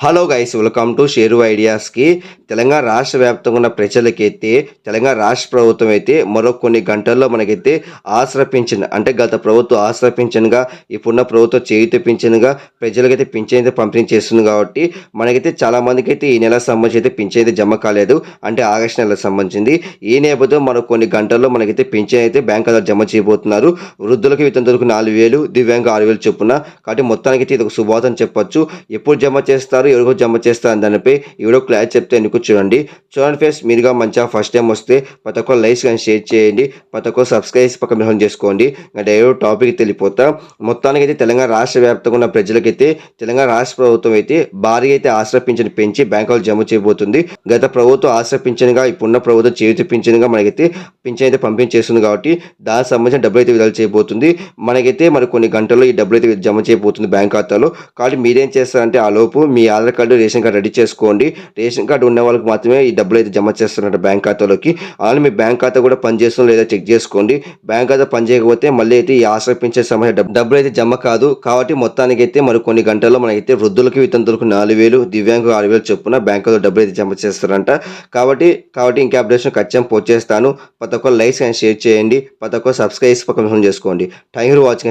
Hello guys welcome to Sheru ఐడియాస్కి Telangana రాష్ట్ర వ్యాప్తంగా ఉన్న ప్రజలకైతే తెలంగాణ రాష్ట్ర ప్రభుత్వం అయితే మరో కొన్ని గంటల్లో మనకైతే ఆసరా పింఛన్ అంటే గత ప్రభుత్వం ఆసరా పింఛన్గా ఇప్పుడున్న ప్రభుత్వం చేయుత పింఛన్గా ప్రజలకైతే పింఛన్ అయితే పంపిణీ చేస్తుంది కాబట్టి మనకైతే చాలా మందికి అయితే ఈ నెల సంబంధించి అయితే పింఛన్ అయితే జమ కాలేదు. అంటే ఆగస్టు నెలకు సంబంధించింది. ఈ నేపథ్యం మరో కొన్ని గంటల్లో మనకైతే పింఛన్ అయితే బ్యాంక్ ఖాతా జమ చేయబోతున్నారు. వృద్ధులకు వితంతులకు నాలుగు వేలు దివ్యాంగ ఆరు వేలు చొప్పున. కాబట్టి మొత్తానికి అయితే ఇది ఒక శుభాతం చెప్పొచ్చు. ఎప్పుడు జమ చేస్తారు ఎవరికో జమ చేస్తా అని దానిపై ఈ క్లారిటీ క్లాస్ చెప్తే ఎందుకు చూడండి. చూడండి ఫేస్ మీరుగా మంచిగా ఫస్ట్ టైం వస్తే ప్రతి ఒక్క లైక్స్ కానీ షేర్ చేయండి. ప్రతి ఒక్క పక్క చేసి మిహం చేసుకోండి. ఇంకా డైరెక్ట్ టాపిక్ తెలిపోతా మొత్తానికి అయితే తెలంగాణ రాష్ట్ర వ్యాప్తంగా ఉన్న ప్రజలకైతే తెలంగాణ రాష్ట్ర ప్రభుత్వం అయితే భారీ అయితే ఆశ్రయ పింఛను పెంచి బ్యాంకులు జమ చేయబోతుంది. గత ప్రభుత్వం ఆశ్రయ పింఛన్గా ఇప్పుడున్న ప్రభుత్వం చేతి పింఛన్గా మనకైతే పింఛన్ అయితే పంపించేస్తుంది కాబట్టి దానికి సంబంధించిన డబ్బులు అయితే విడుదల చేయబోతుంది. మనకైతే మరి కొన్ని గంటల్లో ఈ డబ్బులు అయితే జమ చేయబోతుంది బ్యాంక్ ఖాతాలో. కాబట్టి మీరేం చేస్తారంటే ఆ లోపు మీ Aadhaar card ration card ready చేసుకోండి. రేషన్ కార్డు ఉన్న వాళ్ళకి మాత్రమే ఈ డబ్బులు అయితే జమ చేస్తున్నారు బ్యాంక్ ఖాతాలోకి. అలానే మీ బ్యాంక్ ఖాతా కూడా పనిచేస్తుందో లేదా చెక్ చేసుకోండి. బ్యాంక్ ఖాతా పనిచేయకపోతే మళ్ళీ అయితే ఈ ఆశ్రయించే సమస్య డబ్బులు అయితే జమ కాదు. కాబట్టి మొత్తానికి అయితే మరి కొన్ని గంటల్లో మనకైతే వృద్ధులకి వితంతులకు నాలుగు వేలు దివ్యాంగులకు ఆరు వేలు చొప్పున బ్యాంకులో డబ్బులు అయితే జమ చేస్తారంట. కాబట్టి కాబట్టి ఇంకా అప్డేషన్ ఖచ్చితంగా పోస్ట్ చేస్తాను. ప్రతి ఒక్క లైక్స్ అండ్ షేర్ చేయండి. ప్రతి ఒక్క సబ్స్క్రైబ్ పక్కన చేసుకోండి. Thank you watching.